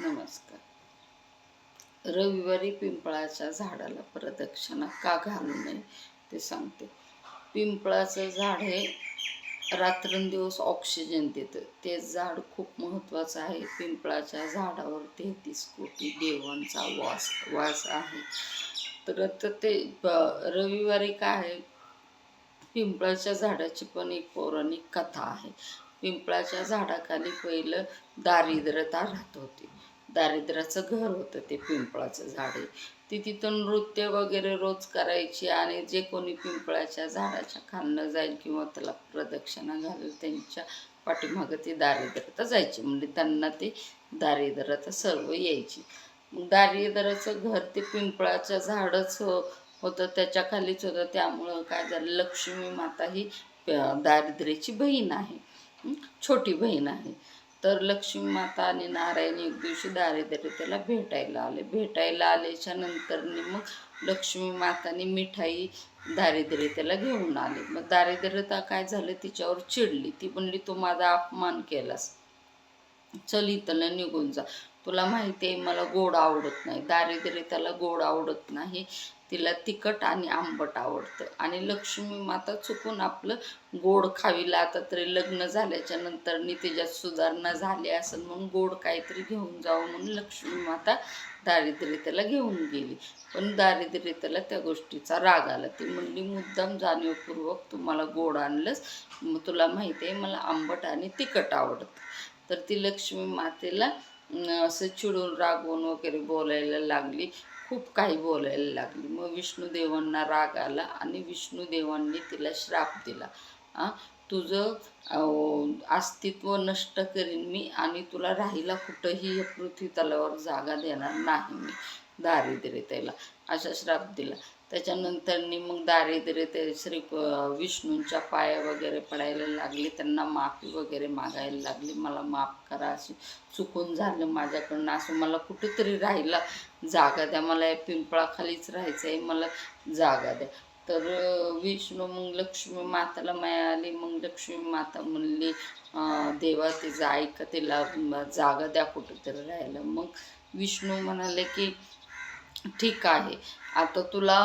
नमस्कार. रविवारी पिंपळाच्या झाडाला प्रदक्षिणा का घालू नये ते सांगते. पिंपळाचं झाड हे रात्रंदिवस ऑक्सिजन देतं. ते झाड खूप महत्त्वाचं आहे. पिंपळाच्या झाडावर तेहतीस कोटी देवांचा वास वास आहे. तर आता ते रविवारी काय आहे? पिंपळाच्या झाडाची पण एक पौराणिक कथा आहे. पिंपळाच्या झाडाखाली पहिलं दारिद्र्यता राहत होती. दारिद्र्याचं घर होतं ते पिंपळाचं झाड आहे. ती तिथं नृत्य वगैरे रोज करायची आणि जे कोणी पिंपळाच्या झाडाच्या खालनं जाईल किंवा त्याला प्रदक्षिणा घालेल त्यांच्या पाठीमागं ती दारिद्र्यता जायची. म्हणजे त्यांना ते दारिद्र्यता सर्व यायची. मग दारिद्र्याचं घर ते पिंपळाचं झाडच हो- होतं त्याच्या खालीच होतं. त्यामुळं काय झालं लक्ष्मी माता ही दारिद्र्याची बहीण आहे. छोटी बहीण आहे. तर लक्ष्मी माता आणि नारायण एक दिवशी दारिद्र्य त्याला भेटायला आले. भेटायला आल्याच्यानंतर मग लक्ष्मी माताने मिठाई दारिद्र्य त्याला घेऊन आले. मग दारिद्र्यता काय झालं? तिच्यावर चिडली. ती म्हणली तू माझा अपमान केलास. चल इथलं निघून जा. तुला माहिती आहे मला गोड आवडत नाही. दारिद्र्य त्याला गोड आवडत नाही. तिला तिखट आणि आंबट आवडतं. आणि लक्ष्मी माता चुकून आपलं गोड खावीला. आता तरी लग्न झाल्याच्या नंतरनी तिच्यात सुधारणा झाली असेल म्हणून गोड काहीतरी घेऊन जावं म्हणून लक्ष्मी माता दारिद्र्यतेला घेऊन गेली. पण दारिद्र्यतेला त्या गोष्टीचा राग आला. ती म्हणली मुद्दाम जाणीवपूर्वक तू मला गोड आणलंस. मग तुला माहिती आहे मला आंबट आणि तिखट आवडतं. तर ती लक्ष्मी मातेला असं चिडून रागवून वगैरे बोलायला लागली. खूप काही बोलायला लागली. मग विष्णुदेवांना राग आला आणि विष्णुदेवांनी तिला श्राप दिला. हां तुझं अस्तित्व नष्ट करीन मी आणि तुला राहिला कुठंही पृथ्वी तलावर जागा देणार नाही मी. दारिद्र्य त्याला असा श्राप दिला. त्याच्यानंतरनी मग दारिद्र्य ते श्री विष्णूंच्या पाया वगैरे पडायला लागले त्यांना माफी वगैरे मागायला लागली. मला माफ करा अशी चुकून झालं माझ्याकडनं असं मला कुठेतरी राहिला. जागा द्या मला या पिंपळाखालीच राहायचं आहे मला जागा द्या. तर विष्णू मग लक्ष्मी माताला मिळाली. मग लक्ष्मी माता म्हणली देवा तिचं ऐका तिला जागा द्या कुठेतरी राहायला. मग विष्णू म्हणाले की ठीक आहे. आता तुला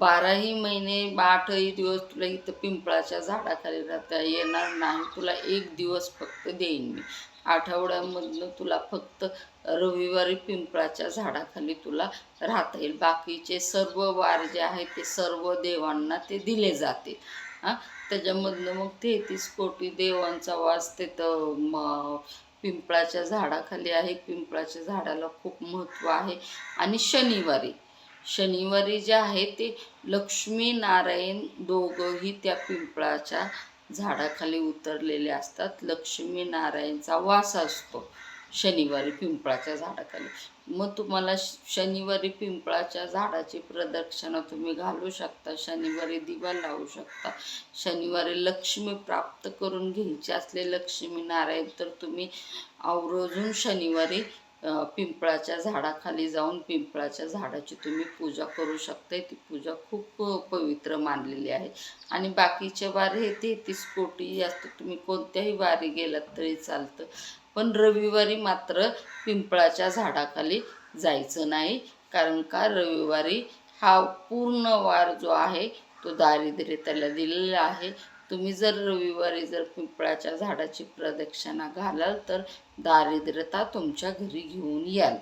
बाराही महिने आठही दिवस तुला इथं पिंपळाच्या झाडाखाली राहता येणार नाही. तुला एक दिवस फक्त देईन मी. आठवड्यामधनं तुला फक्त रविवारी पिंपळाच्या झाडाखाली तुला राहता येईल. बाकीचे सर्व वार जे आहेत ते सर्व देवांना ते दिले जातील. हां? त्याच्यामधनं मग तेहतीस कोटी देवांचा वास तिथं म पिंपळाच्या झाडाखाली आहे. पिंपळाच्या झाडाला खूप महत्त्व आहे. आणि शनिवारी शनिवारी जे आहे ते लक्ष्मी नारायण दोघंही त्या पिंपळाच्या झाडाखाली उतरलेले असतात. लक्ष्मी नारायणचा वास असतो शनिवारी पिंपळाच्या झाडाखाली. मग तुम्हाला श- शनिवारी पिंपळाच्या झाडाची प्रदक्षिणा तुम्ही घालू शकता शनिवारी दिवा लावू शकता शनिवारी लक्ष्मी प्राप्त करून घ्यायची असले लक्ष्मी नारायण तर तुम्ही आवरोजून शनिवारी पिंपळाच्या झाडाखाली जाऊन पिंपळाच्या झाडाची तुम्ही पूजा करू शकता ती पूजा खूप पवित्र मानलेली आहे. आणि बाकीचे वार हे तेहतीस कोटी असतं. तुम्ही कोणत्याही वारी गेलात तरी चालतं. पण रविवारी मात्र पिंपळाच्या झाडाखाली जायचं नाही कारण का रविवारी हा पूर्ण वार जो आहे तो दारिद्र्यतेला दिलेला आहे. तुम्ही जर रविवारी जर पिंपळाच्या झाडाची प्रदक्षिणा घालाल तर दारिद्र्यता तुमच्या घरी घेऊन याल.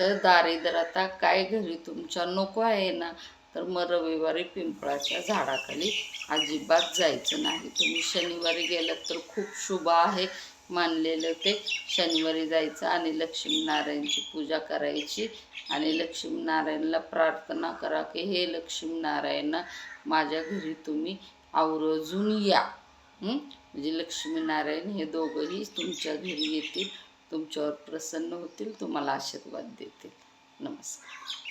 तर दारिद्र्यता काय घरी तुमच्या नको आहे ना? तर मग रविवारी पिंपळाच्या झाडाखाली अजिबात जायचं नाही. तुम्ही शनिवारी गेलात तर खूप शुभ आहे. मानलेलं ते शनिवारी जायचं आणि लक्ष्मीनारायणची पूजा करायची आणि लक्ष्मीनारायणला प्रार्थना करा की हे लक्ष्मीनारायण माझ्या घरी तुम्ही आवर्जून या. म्हणजे लक्ष्मीनारायण हे दोघंही तुमच्या घरी येतील तुमच्यावर प्रसन्न होतील तुम्हाला आशीर्वाद देतील. नमस्कार.